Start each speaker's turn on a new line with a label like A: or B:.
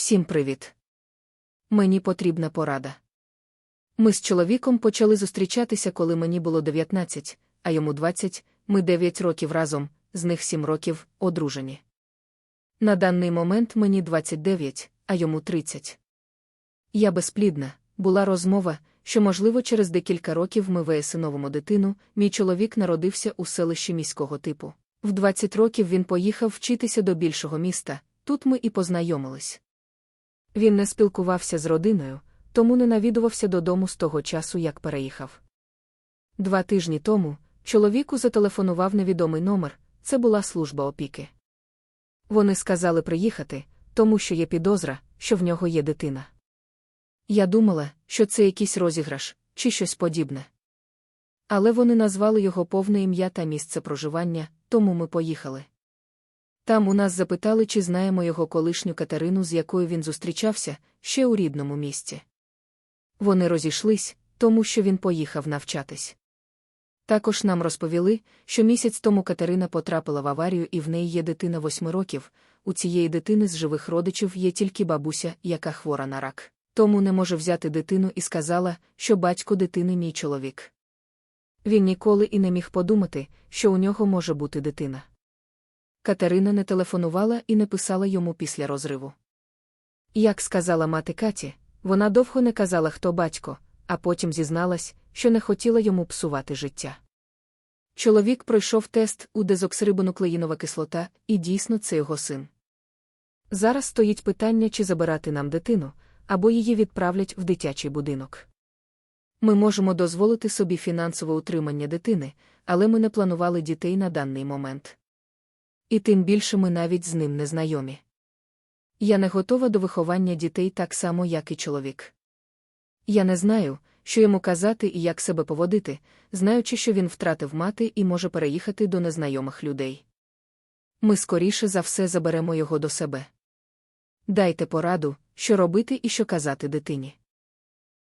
A: Всім привіт. Мені потрібна порада. Ми з чоловіком почали зустрічатися, коли мені було 19, а йому 20, ми 9 років разом, з них 7 років одружені. На даний момент мені 29, а йому 30. Я безплідна, була розмова, що, можливо, через декілька років ми виясиновимо дитину, мій чоловік народився у селищі міського типу. В 20 років він поїхав вчитися до більшого міста, тут ми і познайомились. Він не спілкувався з родиною, тому не навідувався додому з того часу, як переїхав. Два тижні тому чоловіку зателефонував невідомий номер це була служба опіки. Вони сказали приїхати, тому що є підозра, що в нього є дитина. Я думала, що це якийсь розіграш чи щось подібне. Але вони назвали його повне ім'я та місце проживання, тому ми поїхали. Там у нас запитали, чи знаємо його колишню Катерину, з якою він зустрічався, ще у рідному місті. Вони розійшлись, тому що він поїхав навчатись. Також нам розповіли, що місяць тому Катерина потрапила в аварію і в неї є дитина восьми років. У цієї дитини з живих родичів є тільки бабуся, яка хвора на рак. Тому не може взяти дитину і сказала, що батько дитини мій чоловік. Він ніколи і не міг подумати, що у нього може бути дитина. Катерина не телефонувала і не писала йому після розриву. Як сказала мати Каті, вона довго не казала, хто батько, а потім зізналась, що не хотіла йому псувати життя. Чоловік пройшов тест у дезоксирибонуклеїнова кислота, і дійсно це його син. Зараз стоїть питання, чи забирати нам дитину, або її відправлять в дитячий будинок. Ми можемо дозволити собі фінансове утримання дитини, але ми не планували дітей на даний момент. І тим більше ми навіть з ним не знайомі. Я не готова до виховання дітей так само, як і чоловік. Я не знаю, що йому казати і як себе поводити, знаючи, що він втратив мати і може переїхати до незнайомих людей. Ми скоріше за все заберемо його до себе. Дайте пораду, що робити і що казати дитині.